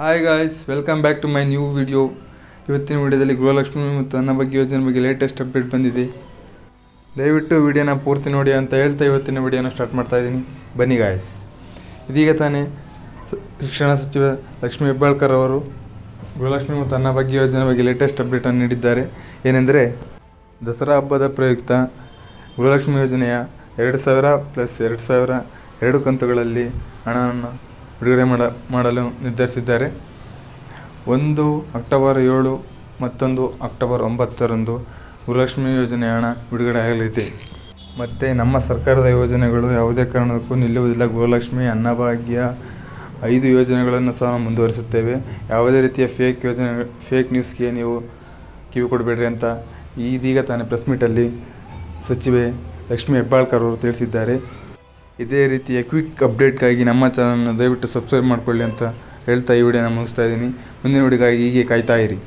Hi guys welcome back to my new video ಇವತ್ತಿನ ವಿಡಿಯೋದಲ್ಲಿ ಗೃಹಲಕ್ಷ್ಮಿ ಮತ್ತು ಅನ್ನ ಬಗ್ಗೆ ಯೋಜನೆ ಬಗ್ಗೆ ಲೇಟೆಸ್ಟ್ ಅಪ್ಡೇಟ್ ಬಂದಿದೆ. ದಯವಿಟ್ಟು ವಿಡಿಯೋನ ಪೂರ್ತಿ ನೋಡಿ ಅಂತ ಹೇಳ್ತಾ ಇವತ್ತಿನ ವಿಡಿಯೋನ ಸ್ಟಾರ್ಟ್ ಮಾಡ್ತಾ ಇದ್ದೀನಿ. ಬನ್ನಿ ಗಾಯ್ಸ್ ಇದೀಗ ತಾನೇ ಶಿಕ್ಷಣ ಸಚಿವ ಲಕ್ಷ್ಮೀ ಹೆಬ್ಬಾಳ್ಕರ್ ಅವರು ಗೃಹಲಕ್ಷ್ಮಿ ಮತ್ತು ಅನ್ನ ಬಗ್ಗೆ ಯೋಜನೆ ಬಗ್ಗೆ ಲೇಟೆಸ್ಟ್ ಅಪ್ಡೇಟನ್ನು ನೀಡಿದ್ದಾರೆ. ಏನೆಂದರೆ, ದಸರಾ ಹಬ್ಬದ ಪ್ರಯುಕ್ತ ಗೃಹಲಕ್ಷ್ಮಿ ಯೋಜನೆಯ ಎರಡು ಸಾವಿರ ಪ್ಲಸ್ ಎರಡು ಸಾವಿರ ಎರಡು ಕಂತುಗಳಲ್ಲಿ ಹಣವನ್ನು ಬಿಡುಗಡೆ ಮಾಡ, ಮಾಡಲು ನಿರ್ಧರಿಸಿದ್ದಾರೆ. ಒಂದು ಅಕ್ಟೋಬರ್ ಏಳು ಮತ್ತೊಂದು ಅಕ್ಟೋಬರ್ ಒಂಬತ್ತರಂದು ಗೃಹಲಕ್ಷ್ಮಿ ಯೋಜನೆ ಹಣ ಬಿಡುಗಡೆ ಆಗಲಿದೆ. ಮತ್ತು ನಮ್ಮ ಸರ್ಕಾರದ ಯೋಜನೆಗಳು ಯಾವುದೇ ಕಾರಣಕ್ಕೂ ನಿಲ್ಲುವುದಿಲ್ಲ. ಗೃಹಲಕ್ಷ್ಮಿ ಅನ್ನಭಾಗ್ಯ ಐದು ಯೋಜನೆಗಳನ್ನು ಸಹ ಮುಂದುವರಿಸುತ್ತೇವೆ. ಯಾವುದೇ ರೀತಿಯ ಫೇಕ್ ಯೋಜನೆ ಫೇಕ್ ನ್ಯೂಸ್ಗೆ ನೀವು ಕಿವಿ ಕೊಡಬೇಡ್ರಿ ಅಂತ ಇದೀಗ ತಾನೇ ಪ್ರೆಸ್ ಮೀಟಲ್ಲಿ ಸಚಿವೆ ಲಕ್ಷ್ಮಿ ಹೆಬ್ಬಾಳ್ಕರ್ ಅವರು ತಿಳಿಸಿದ್ದಾರೆ. ಇದೇ ರೀತಿಯ ಕ್ವಿಕ್ ಅಪ್ಡೇಟ್ಗಾಗಿ ನಮ್ಮ ಚಾನಲ್ನ ದಯವಿಟ್ಟು ಸಬ್ಸ್ಕ್ರೈಬ್ ಮಾಡಿಕೊಳ್ಳಿ ಅಂತ ಹೇಳ್ತಾ ಈ ವಿಡಿಯೋನ ಮುಗಿಸ್ತಾ ಇದ್ದೀನಿ. ಮುಂದಿನ ವಿಡಿಯೋಗಾಗಿ ಹೀಗೆ ಕಾಯ್ತಾ ಇರಿ.